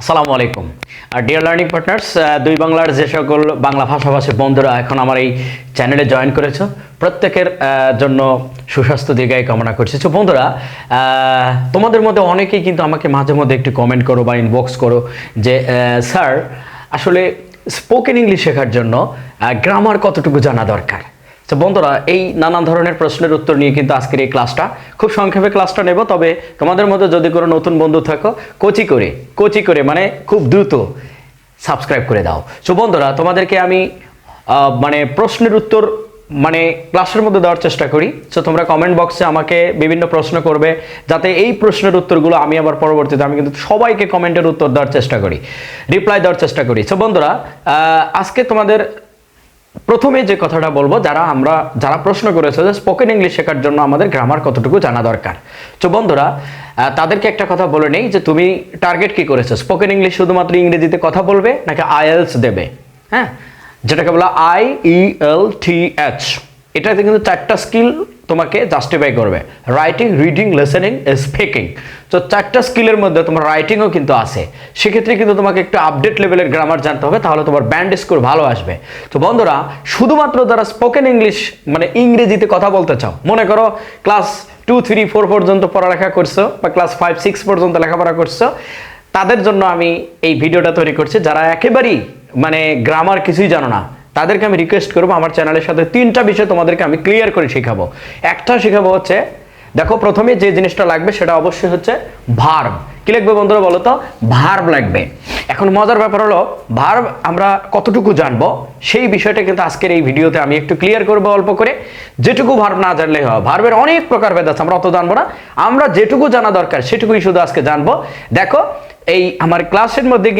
আসসালামু আলাইকুম। আর deer learning partners দুই বাংলার যে সকল বাংলা ভাষাভাষী বন্ধুরা এখন আমার এই চ্যানেলে জয়েন করেছ, প্রত্যেকের জন্য সুস্বাস্থ্য দীর্ঘায় কামনা করছি। তো বন্ধুরা তোমাদের মধ্যে অনেকেই কিন্তু আমাকে মাঝে মধ্যে একটু কমেন্ট করো বা ইনবক্স করো যে স্যার, আসলে স্পোকেন ইংলিশ শেখার জন্য গ্রামার কতটুকু জানা দরকার? তো বন্ধুরা, এই নানান ধরনের প্রশ্নের উত্তর নিয়ে কিন্তু আজকের এই ক্লাসটা। খুব সংক্ষেপে ক্লাসটা নেব, তবে তোমাদের মধ্যে যদি কোনো নতুন বন্ধু থাকো, কোচি করে কোচি করে মানে খুব দ্রুত সাবস্ক্রাইব করে দাও। সো বন্ধুরা, তোমাদেরকে আমি মানে প্রশ্নের উত্তর মানে ক্লাসের মধ্যে দেওয়ার চেষ্টা করি। সো তোমরা কমেন্ট বক্সে আমাকে বিভিন্ন প্রশ্ন করবে, যাতে এই প্রশ্নের উত্তরগুলো আমি আবার পরবর্তীতে, আমি কিন্তু সবাইকে কমেন্টের উত্তর দেওয়ার চেষ্টা করি রিপ্লাই দেওয়ার চেষ্টা করি। সো বন্ধুরা আজকে তোমাদের প্রথমে যে কথাটা বলব, যারা আমরা, যারা প্রশ্ন করেছে যে স্পোকেন ইংলিশ শেখার জন্য আমাদের গ্রামার কতটুকু জানা দরকার। তো বন্ধুরা তাদেরকে একটা কথা বলে নেই যে তুমি টার্গেট কি করেছ? স্পোকেন ইংলিশ শুধুমাত্র ইংরেজিতে কথা বলবে নাকি আইএলস দেবে? হ্যাঁ? যেটাকে বলা I E L T H এটাতে কিন্তু চারটা স্কিল তোমাকে জাস্টিফাই করবে। রাইটিং রিডিং লিসেনিং স্পিকিং তো চারটা স্কিলের মধ্যে তোমার রাইটিংও কিন্তু আছে। সেক্ষেত্রে কিন্তু তোমাকে একটু আপডেট লেভেলের গ্রামার জানতে হবে, তাহলে তোমার ব্যান্ড স্কোর ভালো আসবে। তো বন্ধুরা, শুধুমাত্র যারা স্পোকেন ইংলিশ মানে ইংরেজিতে কথা বলতে চাও, মনে করো ক্লাস টু থ্রি ফোর পর্যন্ত পড়ালেখা করছ, বা ক্লাস ফাইভ সিক্স পর্যন্ত লেখাপড়া করছ, তাদের জন্য আমি এই ভিডিওটা তৈরি করছি। যারা একেবারেই মানে গ্রামার কিছুই জানো না তাদেরকে আমি রিকোয়েস্ট করব, আমার চ্যানেলের সাথে তিনটা বিষয় তোমাদেরকে আমি ক্লিয়ার করে শেখাবো। একটা শেখাবো হচ্ছে, দেখো প্রথমে যে জিনিসটা লাগবে সেটা অবশ্যই হচ্ছে ভার্ব কি লিখবে বন্ধুরা বলো তো? ভার্ব লাগবে। এখন মজার ব্যাপার হলো ভার্ব আমরা কতটুকু জানব, সেই বিষয়টা কিন্তু আজকের এই ভিডিওতে আমি একটু ক্লিয়ার করব অল্প করে। যেটুকু ভার্ব না জানলে হয় ভার্বের অনেক প্রকার ভেদ আছে, আমরা অত জানব না। আমরা যেটুকু জানা দরকার, সেটুকুই শুধু আজকে জানব। দেখো, এই আমার ক্লাসের মধ্যে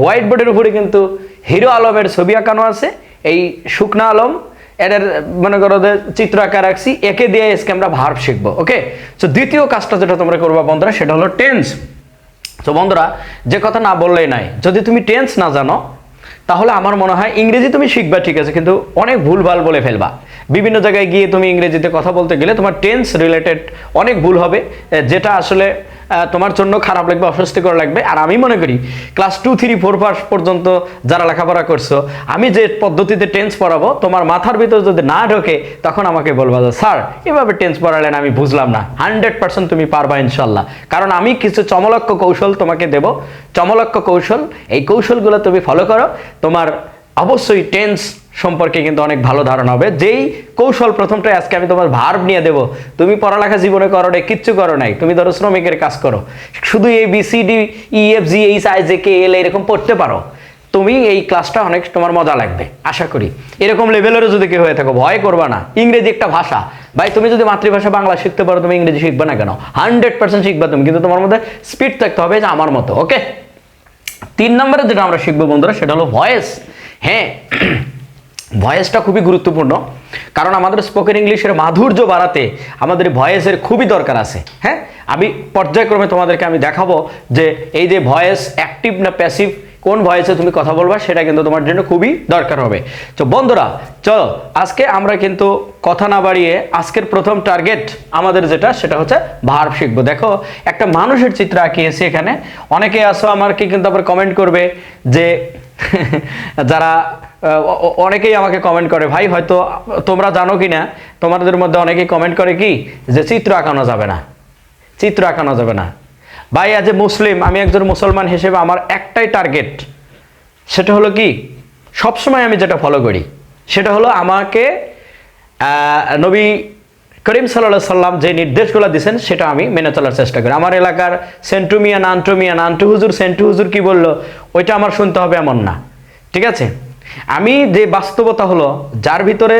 হোয়াইট বোর্ডের উপরে কিন্তু হিরো আলমের ছবি আঁকানো আছে। এই শুকনা আলম, এদের, মনে করো যে চিত্র আঁকা রাখছি, একে দিয়ে আজকে আমরা ভার্ব শিখব ওকে তো দ্বিতীয় কাজটা যেটা তোমরা করবা বন্ধুরা, সেটা হলো টেন্স তো বন্ধুরা, যে কথা না বললেই নাই, যদি তুমি টেন্স না জানো, তাহলে আমার মনে হয় ইংরেজি তুমি শিখবা ঠিক আছে, কিন্তু অনেক ভুল ভালো বলে ফেলবা। বিভিন্ন জায়গায় গিয়ে তুমি ইংরেজিতে কথা বলতে গেলে তোমার টেন্স রিলেটেড অনেক ভুল হবে যেটা আসলে তোমার জন্য খারাপ লাগবে, অস্বস্তিকর লাগবে। আর আমি মনে করি class two three four pass পর্যন্ত যারা লেখাপড়া করছ, আমি যে পদ্ধতিতে টেন্স পড়াবো, তোমার মাথার ভিতর যদি না ঢোকে, তখন আমাকে বলবা যে, স্যার, এভাবে টেন্স পড়ালেন, আমি বুঝলাম না। হান্ড্রেড পার্সেন্ট তুমি পারবা ইনশাল্লাহ কারণ আমি কিছু চমলক্ষ কৌশল তোমাকে দেব। চমলক্ষ কৌশল, এই কৌশলগুলো তুমি ফলো করো। তোমার অবশ্যই টেন্স সম্পর্কে কিন্তু অনেক ভালো ধারণা হবে। যেই কৌশল প্রথমটা আজকে আমি তোমার ভার্ব নিয়ে দেবো। তুমি পড়ালেখা জীবনে করো নাই, কিচ্ছু করো নাই। তুমি ধরো শ্রমিকের কাজ করো। শুধু A B C D C D E F G H I J K L এরকম পড়তে পারো। তুমি এই ক্লাসটা অনেক তোমার মজা লাগবে, আশা করি। এরকম লেভেলেরও যদি কেউ হয়ে থাকো, ভয় করবা না। ইংরেজি একটা ভাষা। ভাই, তুমি যদি মাতৃভাষা বাংলা শিখতে পারো, তুমি ইংরেজি শিখবে না কেন? হান্ড্রেড পার্সেন্ট শিখবা তুমি, কিন্তু তোমার মধ্যে স্পিড থাকতে হবে যে আমার মতো ওকে তিন নম্বরে যেটা আমরা শিখব বন্ধুরা, সেটা হলো ভয়েস হ্যাঁ ভয়েসটা খুবই গুরুত্বপূর্ণ। কারণ আমাদের স্পোকেন ইংলিশের মাধুর্য বাড়াতে আমাদের ভয়েসের খুবই দরকার আছে। হ্যাঁ? আমি পর্যায়ক্রমে তোমাদেরকে আমি দেখাবো যে এই যে ভয়েস অ্যাক্টিভ না প্যাসিভ কোন ভয়েসে তুমি কথা বলবা সেটা কিন্তু তোমার জন্য খুবই দরকার হবে। তো বন্ধুরা, চলো, আজকে আমরা কিন্তু কথা না বাড়িয়ে আজকের প্রথম টার্গেট আমাদের যেটা, সেটা হচ্ছে ভার্ব শিখব। দেখো, একটা মানুষের চিত্র আঁকিয়েছি এখানে। অনেকে আসো আমাকে কিন্তু আবার কমেন্ট করবে যে যারা অনেকেই আমাকে কমেন্ট করে, ভাই, হয়তো তোমরা জানো কি না তোমাদের মধ্যে অনেকেই কমেন্ট করে কি? যে চিত্র আঁকানো যাবে না। চিত্র আঁকানো যাবে না। ভাই আজ এ মুসলিম আমি একজন মুসলমান হিসেবে আমার একটাই টার্গেট সেটা হলো কি? সবসময় আমি যেটা ফলো করি, সেটা হলো আমাকে নবী করিম সাল্লাহ সাল্লাম যে নির্দেশগুলো দিয়েছেন সেটা আমি মেনে চলার চেষ্টা করি। আমার এলাকার সেন্টু মিয়া নান্টু হুজুর, সেন্টু হুজুর কি বলল, ওইটা আমার শুনতে হবে এমন না। ঠিক আছে? আমি যে বাস্তবতা হলো, যার ভিতরে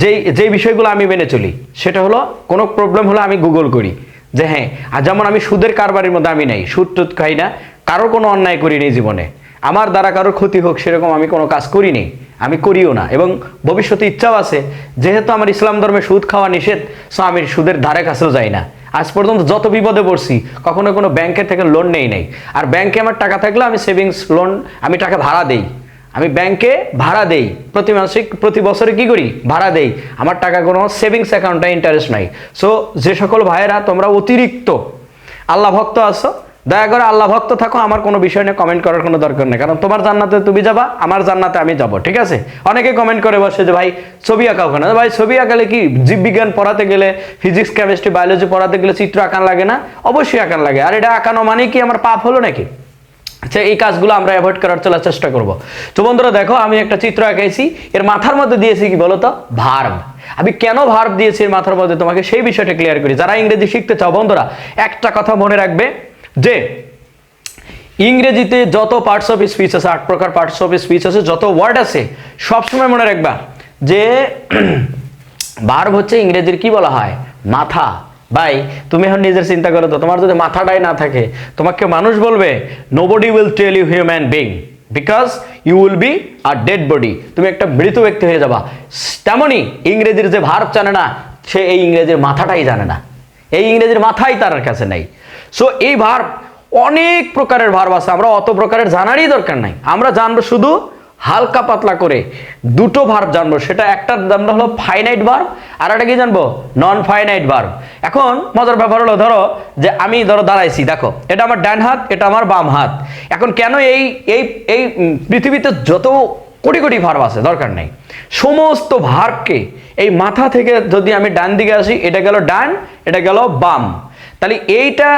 যেই যেই বিষয়গুলো আমি মেনে চলি, সেটা হলো, কোনো প্রবলেম হলে আমি গুগল করি যে হ্যাঁ আর যেমন আমি সুদের কারবারের মধ্যে আমি নাই সুদ টুদ খাই না কারোর কোনো অন্যায় করিনি জীবনে। আমার দ্বারা কারোর ক্ষতি হোক, সেরকম আমি কোনো কাজ করিনি, আমি করিও না। এবং ভবিষ্যতে ইচ্ছাও আছে, যেহেতু আমার ইসলাম ধর্মে সুদ খাওয়া নিষেধ সো আমি সুদের ধারে কাছেও যাই না। আজ পর্যন্ত যত বিপদে পড়ছি, কখনো কোনো ব্যাংকের থেকে লোন নেই নাই। আর ব্যাংকে আমার টাকা থাকলে আমি সেভিংস লোন আমি টাকা ভাড়া দেই। আমি ব্যাংকে ভাড়া দেই। প্রতি মাসিক, প্রতি বছরে কি করি? ভাড়া দেই। আমার টাকা কোনো সেভিংস অ্যাকাউন্টে ইন্টারেস্ট নাই। সো যে সকল ভাইয়েরা, তোমরা অতিরিক্ত, আল্লাহ ভক্ত আছো দয়া করে আল্লাহ ভক্ত থাকো, আমার কোনো বিষয় নিয়ে কমেন্ট করার কোনো দরকার নেই। কারণ তোমার জান্নাতে তুমি যাবা, আমার জান্নাতে আমি যাব, ঠিক আছে? অনেকে কমেন্ট করে বসে যে, ভাই, ছবি আঁকা ওখানে। ভাই, ছবি আঁকালে কি জীববিজ্ঞান পড়াতে গেলে ফিজিক্স কেমিস্ট্রি বায়োলজি পড়াতে গেলে চিত্র আঁকান লাগে না? অবশ্যই আঁকান লাগে। আর এটা আঁকানো মানে কি আমার পাপ হলো নাকি? আচ্ছা এই কাজগুলো আমরা অ্যাভয়েড করার চলার চেষ্টা করব। তো বন্ধুরা, দেখো, আমি একটা চিত্র আঁকাইছি, এর মাথার মধ্যে দিয়েছি কি বলো তো? ভার্ব। আমি কেন ভার্ব দিয়েছি এর মাথার মধ্যে? তোমাকে সেই বিষয়টা ক্লিয়ার করি। যারা ইংরেজি শিখতে চাও, বন্ধুরা, একটা কথা মনে রাখবে যে ইংরেজিতে যত পার্টস অফ স্পিচ আছে, আট প্রকার পার্টস অফ স্পিচ আছে, যত ওয়ার্ড আছে, সবসময় মনে রাখবা যে ভার্ব হচ্ছে ইংরেজির কি বলা হয়? মাথা। ভাই, তুমি এখন নিজের চিন্তা করো তো, তোমার যদি মাথাটাই না থাকে, তোমাকে মানুষ বলবে nobody will tell you human being because you will be R dead body তুমি একটা মৃত ব্যক্তি হয়ে যাবা। তেমনই ইংরেজির যে ভার্ব জানে না, সে এই ইংরেজির মাথাটাই জানে না। এই ইংরেজির মাথাই তার কাছে নাই। সো এই ভার্ব অনেক প্রকারের ভার্ব আছে। আমরা অত প্রকারের জানারই দরকার নাই। আমরা জানব শুধু হালকা পাতলা করে দুটো ভার্ব জানব। সেটা একটা জানব হলো ফাইনাইট ভার্ব আর একটা কি জানব? নন ফাইনাইট ভার্ব এখন মজার ব্যাপার হলো, ধরো যে আমি ধরো দাঁড়াইছি, দেখো, এটা আমার ডান হাত, এটা আমার বাম হাত। এখন কেন এই এই এই পৃথিবীতে যত কোটি কোটি ভার্ব আছে, দরকার নেই। সমস্ত ভার্বকে এই মাথা থেকে যদি আমি ডান দিকে আসি, এটা গেল ডান, এটা গেল বাম। তাহলে এইটা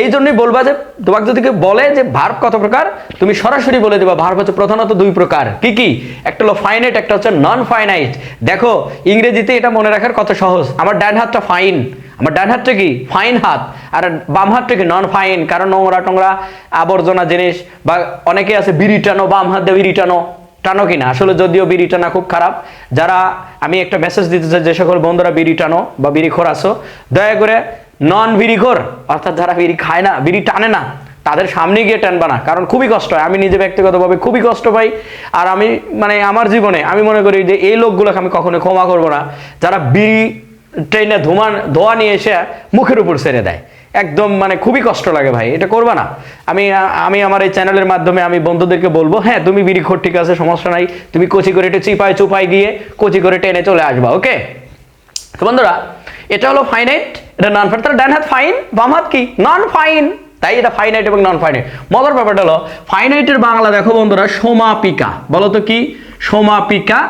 এই জন্যই বলবা যে তোমাকে যদি কেউ বলে যে ভার্ব কত প্রকার, তুমি সরাসরি বলে দেবা, ভার্ব হচ্ছে প্রধানত দুই প্রকার। কি কি? একটা হলো ফাইনাইট একটা হচ্ছে নন ফাইনাইট দেখো, ইংরেজিতে এটা মনে রাখার কত সহজ। আমার ডান হাতটা ফাইন আমার ডান হাতটা কি? ফাইন হাত। আর বাম হাতটা কি? নন ফাইন কারণ নোংরা টোংরা আবর্জনা জিনিস বা অনেকে আছে বিড়ি টানো, বাম হাত দিয়ে বিড়ি টানো। টানো কিনা আসলে যদিও বিড়ি টানা খুব খারাপ। যারা, আমি একটা মেসেজ দিতে চাই যে সকল বন্ধুরা বিড়ি টানো বা বিড়ি খোর দয়া করে নন বিড়ি খোর অর্থাৎ যারা বিড়ি খায় না বিড়ি টানে না, তাদের সামনে গিয়ে টানবা না, কারণ খুবই কষ্ট হয়। আমি নিজে ব্যক্তিগতভাবে খুবই কষ্ট পাই, আর আমি মানে আমার জীবনে আমি মনে করি যে এই লোকগুলোকে আমি কখনো ক্ষমা করব না। যারা বিড়ি ট্রেনে ধোঁয়া ধোয়া নিয়ে এসে মুখের উপর ছেড়ে দেয়। একদম মানে খুবই কষ্ট লাগে ভাই, এটা করবা না। আমি আমি আমার এই চ্যানেলের মাধ্যমে আমি বন্ধুদেরকে বলব হ্যাঁ তুমি বিড়ি খোর ঠিক আছে, সমস্যা নাই, তুমি কচি করে একটু চিপায় চুপায় গিয়ে কচি করে টেনে চলে আসবা, ওকে? তো বন্ধুরা, এটা হলো ফাইনাইট। এটা নন ফাইন ডান হাত ফাইন বাম হাত কি? নন ফাইন তাই এটা ফাইনাইট এবং নন ফাইনাইট মজার ব্যাপারটা হলো ফাইনাইটের বাংলা দেখো বন্ধুরা, সমাপিকা। বলো তো কি? সমাপিকা।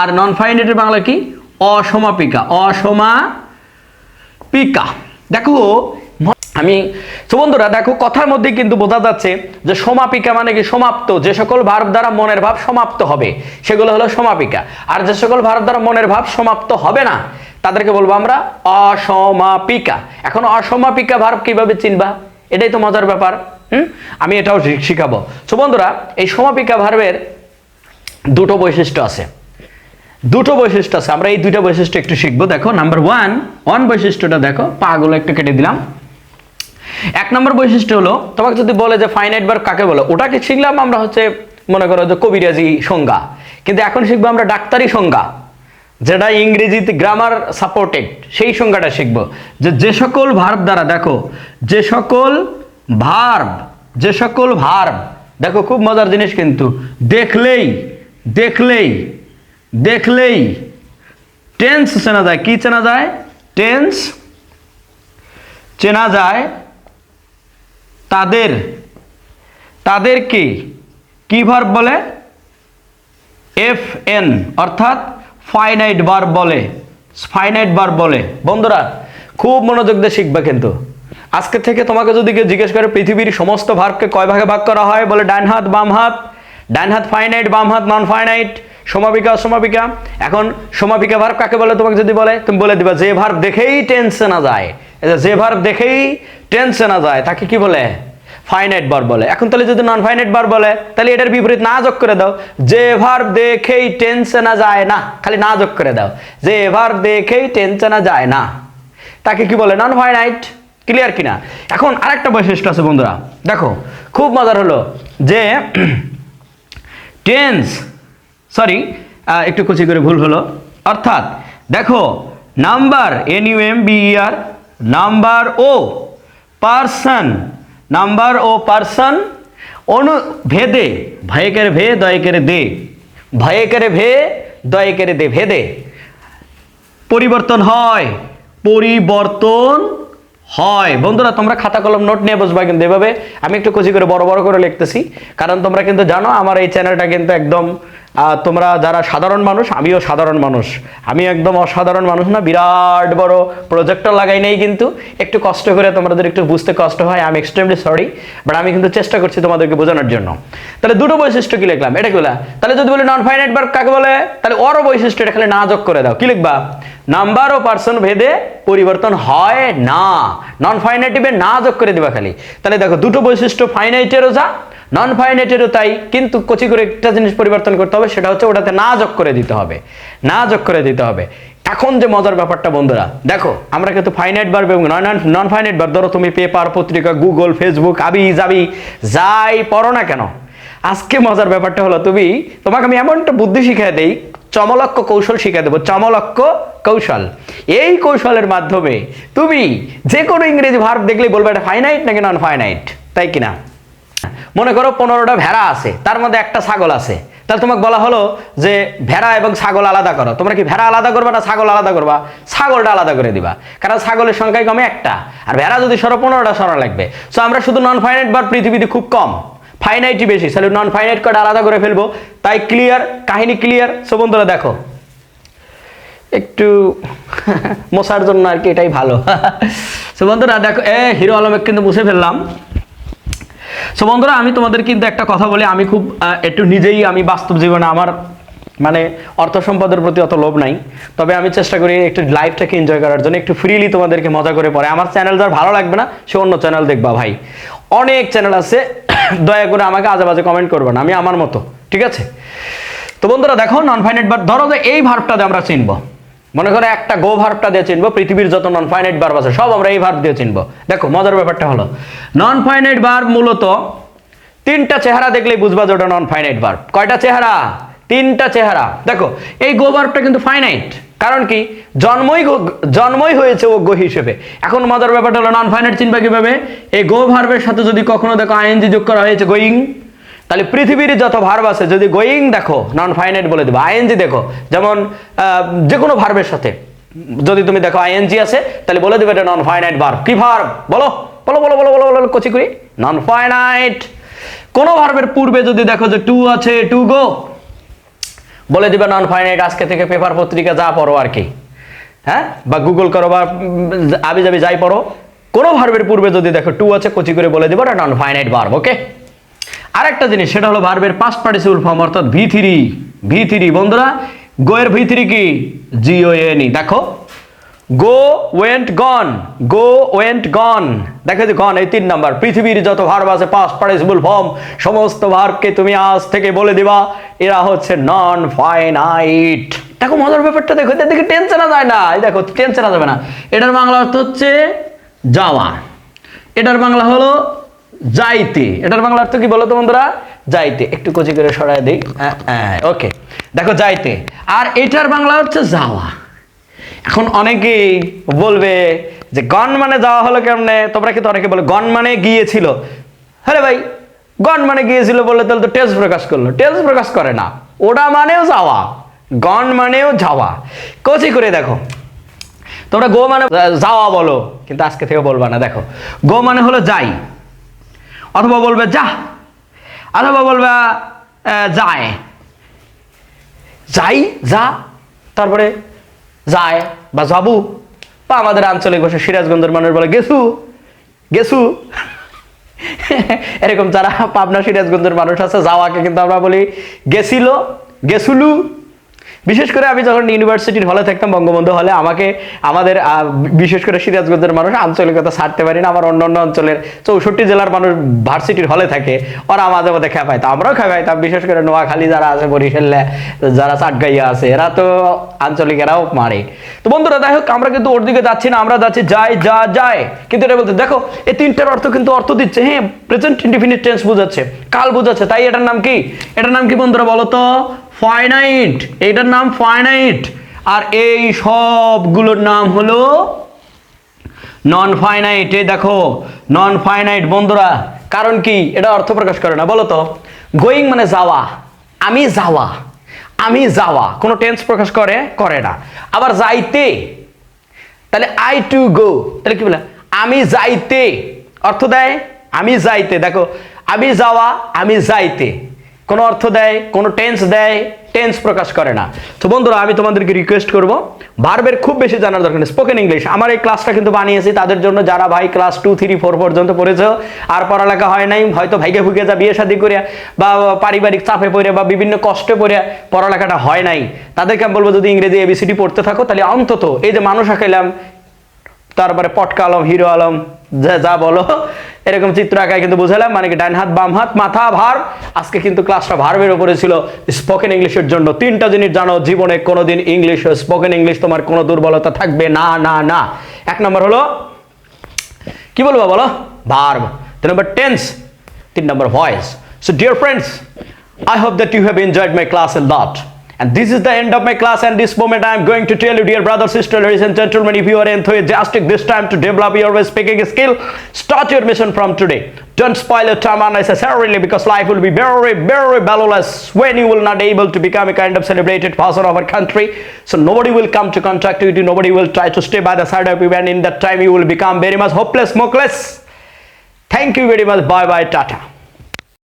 আর নন ফাইনাইটের বাংলা কি? অসমাপিকা। অসমাপিকা। দেখো, আমি, তো বন্ধুরা, দেখো, কথার মধ্যে কিন্তু বোঝা যাচ্ছে যে সমাপিকা মানে কি? সমাপ্ত। যে সকল ভার্ব দ্বারা মনের ভাব সমাপ্ত হবে, সেগুলো হলো সমাপিকা। আর যে সকল ভার্ব দ্বারা মনের ভাব সমাপ্ত হবে না তাদেরকে বলব আমরা অসমাপিকা। এখন অসমাপিকা ভার্ব কীভাবে চিনবা? এটাই তো মজার ব্যাপার, হুম? আমি এটাও শিখাবো। তো বন্ধুরা, এই সমাপিকা ভার্বের দুটো বৈশিষ্ট্য আছে। দুটো বৈশিষ্ট্য আছে। আমরা এই দুইটা বৈশিষ্ট্য একটু শিখব। দেখো নাম্বার ওয়ান ওয়ান বৈশিষ্ট্যটা দেখো, পাগুলো একটু কেটে দিলাম। এক নম্বর বৈশিষ্ট্য হলো, তোমাকে যদি বলে যে ফাইনাইট বার কাকে বলে, ওটাকে শিখলাম আমরা হচ্ছে মনে করো যে কবিরাজি সংজ্ঞা। কিন্তু এখন শিখব আমরা ডাক্তারি সংজ্ঞা। যেটা ইংরেজিতে গ্রামার সাপোর্টেড সেই সংজ্ঞাটা শিখব। যে যে সকল ভার্ব দ্বারা, দেখো, যে সকল ভার্ব যে সকল ভার্ব দেখো, খুব মজার জিনিস কিন্তু, দেখলেই দেখলেই দেখলেই টেন্স চেনা যায়। কি চেনা যায়? টেন্স চেনা যায় তাদের, তাদেরকে কি ভার্ব বলে? এফ এন অর্থাৎ ফাইনাইট বার বলে। ফাইনাইট বার বলে। বন্ধুরা, খুব মনোযোগ দিয়ে শিখবে কিন্তু। আজকে থেকে তোমাকে যদি কেউ জিজ্ঞেস করে পৃথিবীর সমস্ত ভার্বকে কয় ভাগে ভাগ করা হয়, বলে ডান হাত, বাম হাত। ডান হাত ফাইনাইট বাম হাত নন ফাইনাইট সমাপিকা, অসমাপিকা। এখন সমাপিকা ভার্ব কাকে বলে, তোমাকে যদি বলে, তুমি বলে দিবা, যে ভার্ব দেখেই টেন্সে না যায়। যে ভার্ব দেখেই টেন্সে না যায়, তাকে কি বলে? ফাইনাইট বার বলে। এখন তাহলে যদি নন ফাইনাইট বার বলে, তাহলে এটার বিপরীত না যোগ করে দাও। যে ভার্ব দেখেই টেন্সে না যায় না, খালি না যোগ করে দাও। যে ভার্ব দেখেই টেন্সে না যায় না। তাকে কি বলে? নন ফাইনাইট ক্লিয়ার কিনা? এখন আরেকটা বৈশিষ্ট্য আছে বন্ধুরা। দেখো, খুব মজার হলো যে টেন্স সরি একটু কুচি করে ভুল হলো। অর্থাৎ, দেখো number N U M B R number ও পার্সন নাম্বার ও পার্সন, অনু ভেদে, ভয়েকের ভে, দয়কের দে। ভয়েকের ভে, দয়কের দে, ভেদে। পরিবর্তন হয় পরিবর্তন হয়। বন্ধুরা, তোমরা খাতা কলম নোট নিয়ে বসবা কিন্তু এভাবে। আমি একটু কচি করে বড় বড় করে লিখতেছি, কারণ তোমরা কিন্তু জানো, আমার এই চ্যানেলটা কিন্তু একদম তোমরা যারা সাধারণ মানুষ, আমিও সাধারণ মানুষ। আমি একদম অসাধারণ মানুষ না, বিরাট বড় প্রজেক্টর লাগাই নাই কিন্তু। একটু কষ্ট করে তোমাদের একটু বুঝতে কষ্ট হয় আমি এক্সট্রিমলি সরি বাট আমি কিন্তু চেষ্টা করছি তোমাদেরকে বোঝানোর জন্য। তাহলে দুটো বৈশিষ্ট্য কি লিখলাম? এটা কিলা তাহলে যদি বলি নন ফাইনাইট বার কাকে বলে? তাহলে অরো বৈশিষ্ট্য এটা খালি না যোগ করে দাও। কি লিখবা? নাম্বার ও পার্সন ভেদে পরিবর্তন হয় না। নন ফাইনাইটিভে না যোগ করে দিবা খালি। তাহলে দেখো, দুটো বৈশিষ্ট্য ফাইনাইটেরও যা নন ফাইনাইটেরও তাই, কিন্তু কচি করে একটা জিনিস পরিবর্তন করতে হবে, সেটা হচ্ছে ওটাতে না যোগ করে দিতে হবে। না যোগ করে দিতে হবে। এখন যে মজার ব্যাপারটা, বন্ধুরা, দেখো, আমরা কিন্তু ফাইনাইট বার এবং নন ফাইনাইট বার ধরো তুমি পেপার পত্রিকা গুগল ফেসবুক আবি, যাবি, যাই পড়ো না কেন? আজকে মজার ব্যাপারটা হলো তুমি, তোমাকে আমি এমন একটা বুদ্ধি শিখিয়ে দেই, চমলক্ষ কৌশল শিখিয়ে দেবো, চমলক্ষ কৌশল। এই কৌশলের মাধ্যমে তুমি যে কোনো ইংরেজি ভার্ব দেখলেই বলবে এটা ফাইনাইট নাকি নন ফাইনাইট তাই কিনা? মনে করো পনেরোটা ভেড়া আছে, তার মধ্যে একটা ছাগল আছে। তাহলে তোমাকে বলা হলো যে ভেড়া এবং ছাগল আলাদা করো। তোমরা কি ভেড়া আলাদা করবা না ছাগল আলাদা করবা? ছাগলটা আলাদা করে দিবা। কারণ ছাগলের সংখ্যায় কমে একটা। আর ভেড়া যদি সরো পনেরোটা সরা লাগবে। সো আমরা শুধু নন ফাইনাইট বার পৃথিবীতে খুব কম। ফাইনাইটই বেশি। তাহলে নন ফাইনাইট কটা আলাদা করে ফেলব? তাই ক্লিয়ার কাহিনী ক্লিয়ার সো বন্ধুরা দেখো। একটু মশার জন্য আর কি এটাই ভালো। সো বন্ধুরা দেখো, এ, হিরো আলমের কিন্তু মুছে ফেললাম। সো বন্ধুরা, আমি তোমাদের কিন্তু একটা কথা বলি। আমি খুব একটু নিজেই আমি বাস্তব জীবনে আমার মানে অর্থ সম্পদের প্রতি অত লোভ নাই। তবে আমি চেষ্টা করি একটু লাইফটাকে এনজয় করার জন্য, একটু ফ্রিলি তোমাদেরকে মজা করে পড়ে আমার চ্যানেল যার ভালো লাগবে না, সে অন্য চ্যানেল দেখবা ভাই। অনেক চ্যানেল আছে, দয়া করে আমাকে আজে বাজে কমেন্ট করবে না, আমি আমার মতো, ঠিক আছে? তো বন্ধুরা, দেখো নন ফাইনাইট বার ধরো যে এই ভার্বটাতে আমরা চিনবো। মনে করো একটা গো ভার্বটা দিয়ে চিনবো, পৃথিবীর যত নন ফাইনাইট ভার্ব আছে, সব আমরা এই ভার্ব দিয়ে চিনবো। দেখো, মজার ব্যাপারটা হলো নন ফাইনাইট ভার্ব মূলত তিনটা চেহারা দেখলেই বুঝবা যে ওটা নন ফাইনাইট ভার্ব কয়টা চেহারা? তিনটা চেহারা। দেখো, এই গো ভার্বটা কিন্তু ফাইনাইট কারণ কি? জন্মই জন্মই হয়েছে ও গো হিসেবে। এখন মজার ব্যাপারটা হলো নন ফাইনাইট চিনবা কীভাবে? এই গো ভার্বের সাথে যদি কখনো দেখো আইএনজি যোগ করা হয়েছে, গোয়িং। তাহলে পৃথিবীর যত ভার্ব আছে, যদি গোয়িং দেখো নন ফাইনাইট বলে দেবো আইএনজি দেখো, যেমন যে কোনো ভার্বের সাথে, যদি তুমি দেখো আইএনজি আছে, তাহলে বলে দেবে এটা নন ফাইনাইট ভার্ব কি ভার্ব বলো বলো বলো বলো বলো বলো, কচি করি নন ফাইনাইট কোনো ভার্বের পূর্বে যদি দেখো যে টু আছে টু গো বলে দিবে নন ফাইনাইট আজকে থেকে পেপার পত্রিকা যা পড়ো আর কি হ্যাঁ? বা গুগল করো বা আবি যাবি যাই পড়ো, কোনো ভার্বের পূর্বে যদি দেখো টু আছে, কচি করে বলে দিব এটা নন ফাইনাইট ভার্ব ওকে আরেকটা জিনিস, সেটা হলো ভার্বের পাস্ট পার্টিসিপল ফর্ম অর্থাৎ ভি থ্রি ভি থ্রি বন্ধুরা গোয়ের ভি থ্রি কি? জিও এন ই দেখো go went gone go went gone দেখো যে গন এই তিন নাম্বার। পৃথিবীর যত ভার্ব আছে পাস্ট পার্টিসিপল ফর্ম সমস্ত ভার্বকে তুমি আজ থেকে বলে দিবা, এরা হচ্ছে নন ফাইনাইট দেখো, মজার ব্যাপারটা দেখো, এদের দিকে টেনশন যায় না। এই দেখো টেনশন যাবে না। এটার বাংলা অর্থ হচ্ছে যাওয়া। এটার বাংলা হলো যাইতে। এটার বাংলা অর্থ কি বলো তো বন্ধুরা? যাইতে। একটু কচি করে সরাই দিই। ওকে। দেখো, যাইতে। আর এটার বাংলা হচ্ছে যাওয়া। এখন অনেকেই বলবে যে গন মানে যাওয়া হলো কেমনে? তোমরা কিন্তু অনেকে বলে গন মানে গিয়েছিল। হ্যাঁ ভাই গন মানে গিয়েছিল বললে তাহলে তো টেলস প্রকাশ করল। টেলস প্রকাশ করে না। ওটা মানেও যাওয়া। গন মানেও যাওয়া। কচি করে দেখো। তোমরা গো মানে যাওয়া বলো। কিন্তু আজকে থেকে বলবা না। দেখো, গো মানে হলো যাই। অথবা বলবে, যা। অথবা বলবে যায়। যাই, যা, তারপরে যায় বা যাবু। বা আমাদের আঞ্চলিক ভাষা সিরাজগঞ্জের মানুষ বলে গেছু গেছু এরকম যারা পাবনা সিরাজগঞ্জের মানুষ আছে, যাওয়াকে কিন্তু আমরা বলি গেছিল গেছুলু বিশেষ করে আমি যখন ইউনিভার্সিটির হলে থাকতাম, বঙ্গবন্ধু হলে আমাকে, আমাদের বিশেষ করে সিরাজগঞ্জের মানুষ আঞ্চলিকতা ছাড়তে পারি না আমার অন্য অন্য অঞ্চলের চৌষট্টি জেলার মানুষ ভার্সিটির হলে থাকে, ওরা মাঝে মধ্যে খেপাইতো আমরাও খেপাইতাম বিশেষ করে নোয়াখালী যারা আছে, বরিশালে যারা চাটগাইয়া আছে, এরা তো আঞ্চলিক এরাও মারে। তো বন্ধুরা দেখো আমরা কিন্তু ওর দিকে যাচ্ছি না, আমরা যাচ্ছি যাই যা যায়। কিন্তু এটা বলতে, দেখো, এই তিনটার অর্থ কিন্তু অর্থ দিচ্ছে। হ্যাঁ প্রেজেন্ট ইনডিফিনিট টেন্স বোঝাচ্ছে, কাল বোঝাচ্ছে। তাই এটার নাম কি? এটার নাম কি বন্ধুরা বলো তো? ফাইনাইট এইটার নাম ফাইনাইট আর এই সবগুলোর নাম হলো নন ফাইনাইট এই দেখো নন ফাইনাইট বন্ধুরা, কারণ কি? এটা অর্থ প্রকাশ করে না, বলো তো। গোয়িং মানে যাওয়া, আমি যাওয়া আমি যাওয়া, কোনো টেন্স প্রকাশ করে করে না। আবার যাইতে, তাহলে আই টু গো তাহলে কি বলে? আমি যাইতে, অর্থ দেয়, আমি যাইতে, দেখো, আমি যাওয়া, আমি যাইতে। কোনো অর্থ দেয়, কোনো টেন্স দেয় টেন্স প্রকাশ করে না। তো বন্ধুরা, আমি তোমাদেরকে রিকোয়েস্ট করব ভার্বের খুব বেশি জানার দরকার নেই স্পোকেন ইংলিশ আমার এই ক্লাসটা কিন্তু বানিয়েছি, তাদের জন্য যারা ভাই ক্লাস টু থ্রি ফোর পর্যন্ত পড়েছ, আর পড়ালেখা হয় নাই, হয়তো ভাইকে ফুকে যা, বিয়ে শাদি করে বা পারিবারিক চাপে পড়ে বা বিভিন্ন কষ্টে পড়ে পড়ালেখাটা হয় নাই। তাদেরকে আমি বলব, যদি ইংরেজি এবিসিডি পড়তে থাকো, তাহলে অন্তত এই যে মানুষ আঁকাইলাম তারপরে পটকা আলম, হিরো আলম, যা বলো, এরকম চিত্র আঁকায় কিন্তু বুঝালাম। মানে কি ডান হাত, বাম হাত, মাথা, ভার। আজকে কিন্তু ক্লাসটা ভার্বের উপরে ছিল স্পোকেন ইংলিশের জন্য। তিনটা জিনিস জানো, জীবনে কোনোদিন ইংলিশ স্পোকেন ইংলিশ তোমার কোনো দুর্বলতা থাকবে না না না। এক নম্বর হলো, কি বলব বলো? ভার্ব তিন নম্বর টেন্স তিন নম্বর voice so dear friends I hope that you have enjoyed my class a lot. And this is the end of my class and this moment I am going to tell you dear brothers, sisters, ladies and gentlemen, if you are enthusiastic this time to develop your speaking skill, start your mission from today. Don't spoil your time unnecessarily because life will be very, very valueless when you will not able to become a kind of celebrated person of our country. So nobody will come to contact you, nobody will try to stay by the side of you and in that time you will become very much hopeless, smokeless. Thank you very much. Bye bye. Tata.